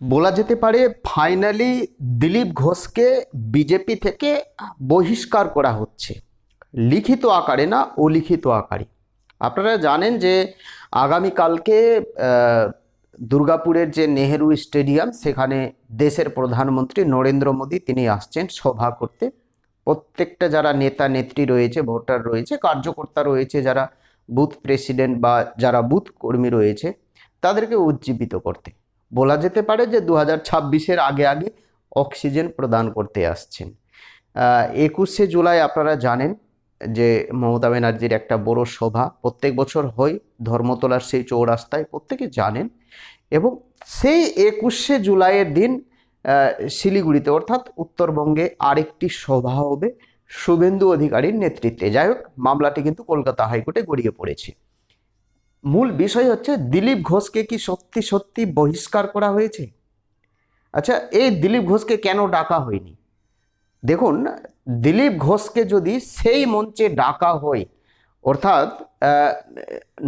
বলা যেতে পারে ফাইনালি দিলীপ ঘোষকে বিজেপি থেকে বহিষ্কার করা হচ্ছে। লিখিত আকারে না অলিখিত আকারে। আপনারা জানেন যে আগামীকালকে দুর্গাপুরের যে নেহেরু স্টেডিয়াম, সেখানে দেশের প্রধানমন্ত্রী নরেন্দ্র মোদী তিনি আসছেন সভা করতে। প্রত্যেকটা যারা নেতা, নেত্রী রয়েছে, ভোটার রয়েছে, কার্যকর্তা রয়েছে, যারা বুথ প্রেসিডেন্ট বা যারা বুথ কর্মী রয়েছে, তাদেরকে উজ্জীবিত করতে। বলা যেতে পারে যে দু হাজার ছাব্বিশের আগে আগে অক্সিজেন প্রদান করতে আসছেন। একুশে জুলাই আপনারা জানেন যে মমতা ব্যানার্জির একটা বড় সভা, প্রত্যেক বছর হয়, ধর্মতলার সেই চৌরাস্তায় প্রত্যেকে জানেন এবং সেই একুশে জুলাইয়ের দিন শিলিগুড়িতে অর্থাৎ উত্তরবঙ্গে আরেকটি সভা হবে, শুভেন্দু অধিকারীর নেতৃত্বে। যাই হোক, মামলাটি কিন্তু কলকাতা হাইকোর্টে গড়িয়ে পড়েছে। মূল বিষয় হচ্ছে দিলীপ ঘোষকে কি সত্যি সত্যি বহিষ্কার করা হয়েছে? আচ্ছা এই দিলীপ ঘোষকে কেন ডাকা হয়নি? দেখুন, দিলীপ ঘোষকে যদি সেই মঞ্চে ডাকা হয়, অর্থাৎ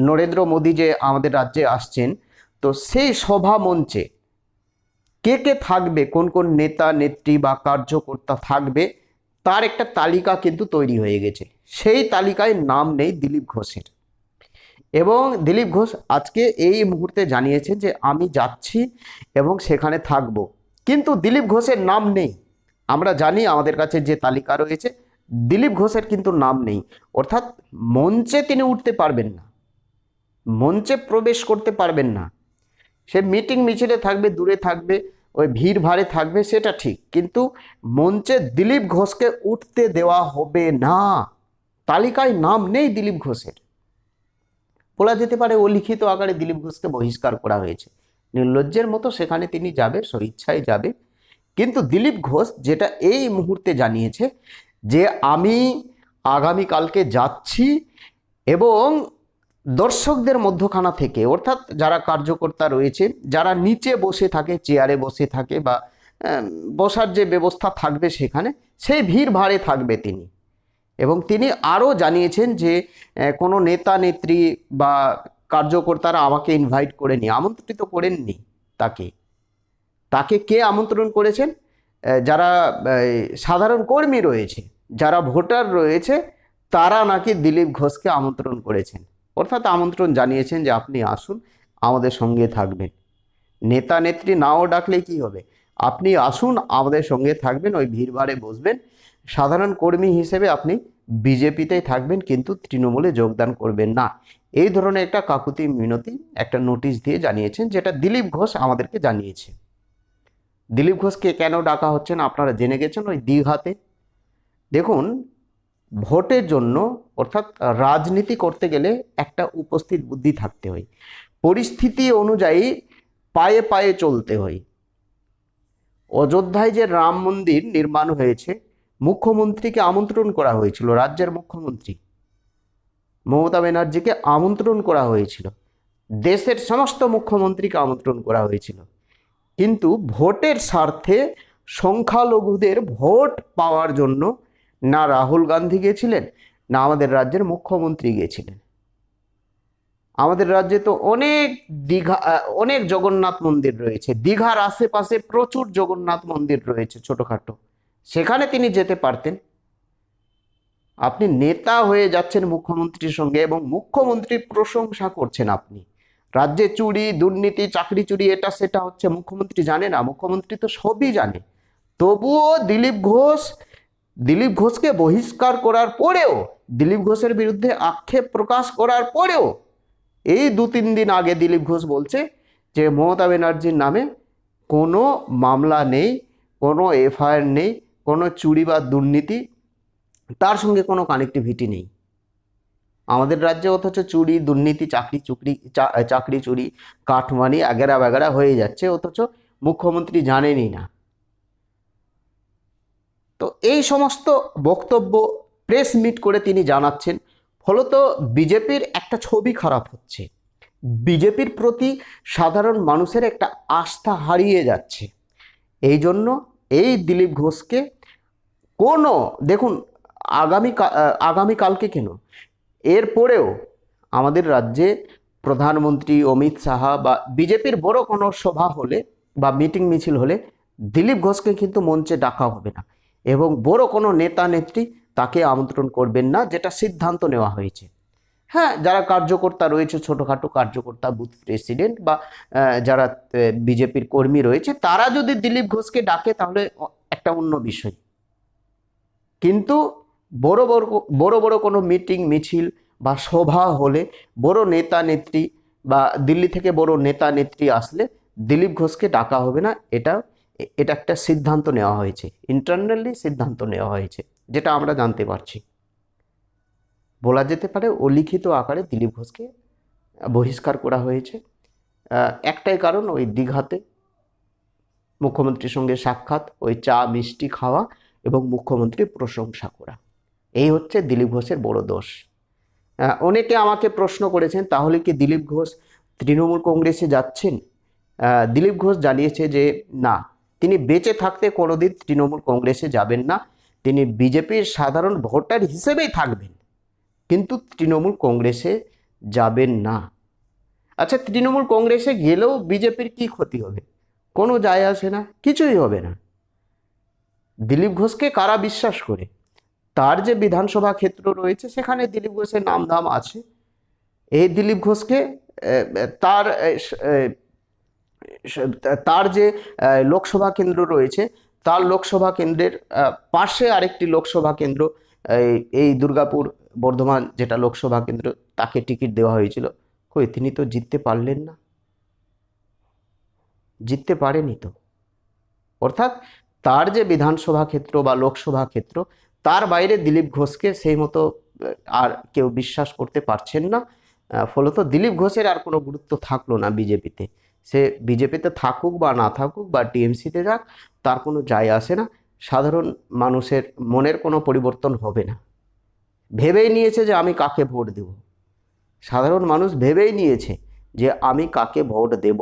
নরেন্দ্র মোদী যে আমাদের রাজ্যে আসছেন, তো সেই সভা মঞ্চে কে কে থাকবে, কোন কোন নেতা, নেত্রী বা কার্যকর্তা থাকবে, তার একটা তালিকা কিন্তু তৈরি হয়ে গেছে। সেই তালিকায় নাম নেই দিলীপ ঘোষের। এবং দিলীপ ঘোষ আজকে এই মুহূর্তে জানিয়েছেন যে আমি যাচ্ছি এবং সেখানে থাকব। কিন্তু দিলীপ ঘোষের নাম নেই। আমরা জানি আমাদের কাছে যে তালিকা রয়েছে, দিলীপ ঘোষের কিন্তু নাম নেই। অর্থাৎ মঞ্চে তিনি উঠতে পারবেন না। মঞ্চে প্রবেশ করতে পারবেন না। সে মিটিং মিছিলে থাকবে, দূরে থাকবে, ওই ভিড় ভাড়ে থাকবে, সেটা ঠিক। কিন্তু মঞ্চে দিলীপ ঘোষকে উঠতে দেওয়া হবে না। তালিকায় নাম নেই দিলীপ ঘোষের। বলা যেতে পারে ও লিখিত আকারে দিলীপ ঘোষকে বহিষ্কার করা হয়েছে। নির্লজ্জের মতো সেখানে তিনি যাবে, স্বইচ্ছায় যাবে। কিন্তু দিলীপ ঘোষ যেটা এই মুহূর্তে জানিয়েছে যে আমি আগামীকালকে যাচ্ছি এবং দর্শকদের মধ্যখানা থেকে, অর্থাৎ যারা কার্যকর্তা রয়েছে, যারা নিচে বসে থাকে, চেয়ারে বসে থাকে বা বসার যে ব্যবস্থা থাকবে সেখানে, সেই ভিড় ভাড়ে থাকবে তিনি। এবং তিনি আরও জানিয়েছেন যে কোনো নেতা, নেত্রী বা কার্যকর্তারা আমাকে ইনভাইট করেনি, আমন্ত্রিত করেননি তাকে। তাকে কে আমন্ত্রণ করেছেন? যারা সাধারণ কর্মী রয়েছে, যারা ভোটার রয়েছে, তারা নাকি দিলীপ ঘোষকে আমন্ত্রণ করেছেন। অর্থাৎ আমন্ত্রণ জানিয়েছেন যে, আপনি আসুন, আমাদের সঙ্গে থাকবেন। নেতা, নেত্রী নাও ডাকলে কি হবে? আপনি আসুন, আমাদের সঙ্গে থাকবেন, ওই ভিড়ভাড়ে বসবেন। সাধারণ কর্মী হিসেবে আপনি বিজেপিতেই থাকবেন, কিন্তু তৃণমূলে যোগদান করবেন না। এই ধরনের একটা কাকুতি মিনতি একটা নোটিশ দিয়ে জানিয়েছেন, যেটা দিলীপ ঘোষ আমাদেরকে জানিয়েছে। দিলীপ ঘোষকে কেন ডাকা হচ্ছে না? আপনারা জেনে গেছেন ওই দীঘাতে? দেখুন, ভোটের জন্য অর্থাৎ রাজনীতি করতে গেলে একটা উপস্থিত বুদ্ধি থাকতে হয়। পরিস্থিতি অনুযায়ী পায়ে পায়ে চলতে হয়। অযোধ্যায় যে রাম মন্দির নির্মাণ হয়েছে মুখ্যমন্ত্রীকে আমন্ত্রণ করা হয়েছিল, রাজ্যের মুখ্যমন্ত্রী। মমতা ব্যানার্জিকে আমন্ত্রণ করা হয়েছিল। দেশের সমস্ত মুখ্যমন্ত্রীকে আমন্ত্রণ করা হয়েছিল। কিন্তু ভোটের স্বার্থে সংখ্যালঘুদের ভোট পাওয়ার জন্য না রাহুল গান্ধী গেছিলেন, না আমাদের রাজ্যের মুখ্যমন্ত্রী গেছিলেন। আমাদের রাজ্যে তো অনেক দীঘা, অনেক জগন্নাথ মন্দির রয়েছে, দীঘার আশেপাশে প্রচুর জগন্নাথ মন্দির রয়েছে ছোটোখাটো। সেখানে তিনি যেতে পারতেন। আপনি নেতা হয়ে যাচ্ছেন মুখ্যমন্ত্রীর সঙ্গে এবং মুখ্যমন্ত্রীর প্রশংসা করছেন আপনি। রাজ্যে চুরি, দুর্নীতি, চাকরি চুরি, এটা সেটা হচ্ছে মুখ্যমন্ত্রী জানে না, মুখ্যমন্ত্রী তো সবই জানে। তবুও দিলীপ ঘোষ, দিলীপ ঘোষকে বহিষ্কার করার পরেও, দিলীপ ঘোষের বিরুদ্ধে আক্ষেপ প্রকাশ করার পরেও, এই দু তিন দিন আগে দিলীপ ঘোষ বলছে যে, মমতা ব্যানার্জির নামে কোনো মামলা নেই, কোনো এফআইআর নেই কোনো চুরি বা দুর্নীতি, তার সঙ্গে কোনো কানেক্টিভিটি নেই। আমাদের রাজ্যে অথচ চুরি, দুর্নীতি, চাকরি চুকরি চাকরি চুরি, কাঠমানি আগেরা বাগেরা হয়ে যাচ্ছে, অথচ মুখ্যমন্ত্রী জানেনই না। তো এই সমস্ত বক্তব্য প্রেস মিট করে তিনি জানাচ্ছেন, ফলত বিজেপির একটা ছবি খারাপ হচ্ছে। বিজেপির প্রতি সাধারণ মানুষের একটা আস্থা হারিয়ে যাচ্ছে। এই জন্য এই দিলীপ ঘোষকে কোনো, দেখুন, আগামী আগামীকালকে কেন? এরপরেও আমাদের রাজ্যে প্রধানমন্ত্রী অমিত শাহ বা বিজেপির বড় কোনো সভা হলে বা মিটিং মিছিল হলে দিলীপ ঘোষকে কিন্তু মঞ্চে ডাকা হবে না। এবং বড় কোনো নেতা নেত্রী তাকে আমন্ত্রণ করবেন না, যেটা সিদ্ধান্ত নেওয়া হয়েছে। হ্যাঁ যারা কার্যকর্তা রয়েছে, ছোটোখাটো কার্যকর্তা, বুথ প্রেসিডেন্ট বা যারা বিজেপির কর্মী রয়েছে, তারা যদি দিলীপ ঘোষকে ডাকে, তাহলে একটা অন্য বিষয়। কিন্তু বড় বড় বড় বড় কোনো মিটিং মিছিল বা সভা হলে বড় নেতা নেত্রী বা দিল্লি থেকে বড় নেতা নেত্রী আসলে দিলীপ ঘোষকে ডাকা হবে না। এটা এটা একটা সিদ্ধান্ত নেওয়া হয়েছে। ইন্টারনালি সিদ্ধান্ত নেওয়া হয়েছে, যেটা আমরা জানতে পারছি। বলা যেতে পারে ও লিখিত আকারে দিলীপ ঘোষকে বহিষ্কার করা হয়েছে। একটাই কারণ, ওই দীঘাতে মুখ্যমন্ত্রীর সঙ্গে সাক্ষাৎ, ওই চা, মিষ্টি খাওয়া এবং মুখ্যমন্ত্রীর প্রশংসা করা এই হচ্ছে দিলীপ ঘোষের বড় দোষ। অনেকে আমাকে প্রশ্ন করেছেন, তাহলে কি দিলীপ ঘোষ তৃণমূল কংগ্রেসে যাচ্ছেন? দিলীপ ঘোষ জানিয়েছে যে, না, তিনি বেঁচে থাকতে কোনোদিন তৃণমূল কংগ্রেসে যাবেন না। তিনি বিজেপির সাধারণ ভোটার হিসেবেই থাকবেন, কিন্তু তৃণমূল কংগ্রেসে যাবেন না। আচ্ছা তৃণমূল কংগ্রেসে গেলেও বিজেপির কি ক্ষতি হবে? কোনো যায় আসে না, কিছুই হবে না। দিলীপ ঘোষকে কারা বিশ্বাস করে? তার যে বিধানসভা ক্ষেত্র রয়েছে, সেখানে দিলীপ ঘোষের নাম ধাম আছে। এই দিলীপ ঘোষকে তার তার যে লোকসভা কেন্দ্র রয়েছে, তার লোকসভা কেন্দ্রের পাশে আরেকটি লোকসভা কেন্দ্র এই দুর্গাপুর বর্ধমান যেটা লোকসভা কেন্দ্র, তাকে টিকিট দেওয়া হয়েছিল। কই, তিনি তো জিততে পারলেন না। জিততে পারেনি তো। অর্থাৎ তার যে বিধানসভা ক্ষেত্র বা লোকসভা ক্ষেত্র, তার বাইরে দিলীপ ঘোষকে সেই মতো আর কেউ বিশ্বাস করতে পারছেন না। ফলত দিলীপ ঘোষের আর কোনো গুরুত্ব থাকল না বিজেপিতে। সে বিজেপিতে থাকুক বা না থাকুক বা টিএমসিতে যাক, তার কোনো যায় আসে না। সাধারণ মানুষের মনের কোনো পরিবর্তন হবে না। ভেবেই নিয়েছে যে আমি কাকে ভোট দেব? সাধারণ মানুষ ভেবেই নিয়েছে যে আমি কাকে ভোট দেব?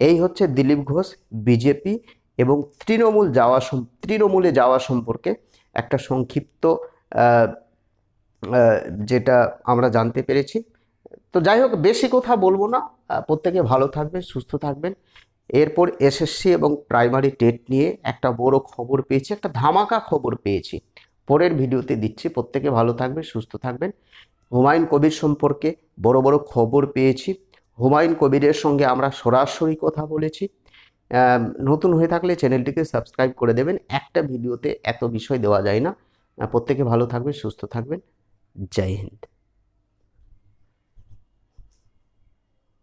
এই হচ্ছে দিলীপ ঘোষ, বিজেপি এবং তৃণমূল যাওয়া সম- তৃণমূলে যাওয়া সম্পর্কে একটা সংক্ষিপ্ত যেটা আমরা জানতে পেরেছি। তো যাই হোক, বেশি কথা বলব না। প্রত্যেকে ভালো থাকবেন, সুস্থ থাকবেন। এরপর এসএসসি এবং প্রাইমারি টেট নিয়ে একটা বড় খবর পেয়েছি, একটা ধামাকা খবর পেয়েছি। পরের ভিডিওতে দিচ্ছি। প্রত্যেকে ভালো থাকবেন, সুস্থ থাকবেন। হুমায়ুন কবির সম্পর্কে বড় বড় খবর পেয়েছি। হুমায়ুন কবিরের সঙ্গে আমরা সরাসরি কথা বলেছি। নতুন হয়ে থাকলে চ্যানেলটিকে সাবস্ক্রাইব করে দেবেন। একটা ভিডিওতে এত বিষয় দেওয়া যায় না। প্রত্যেকে ভালো থাকবেন, সুস্থ থাকবেন। জয় হিন্দ।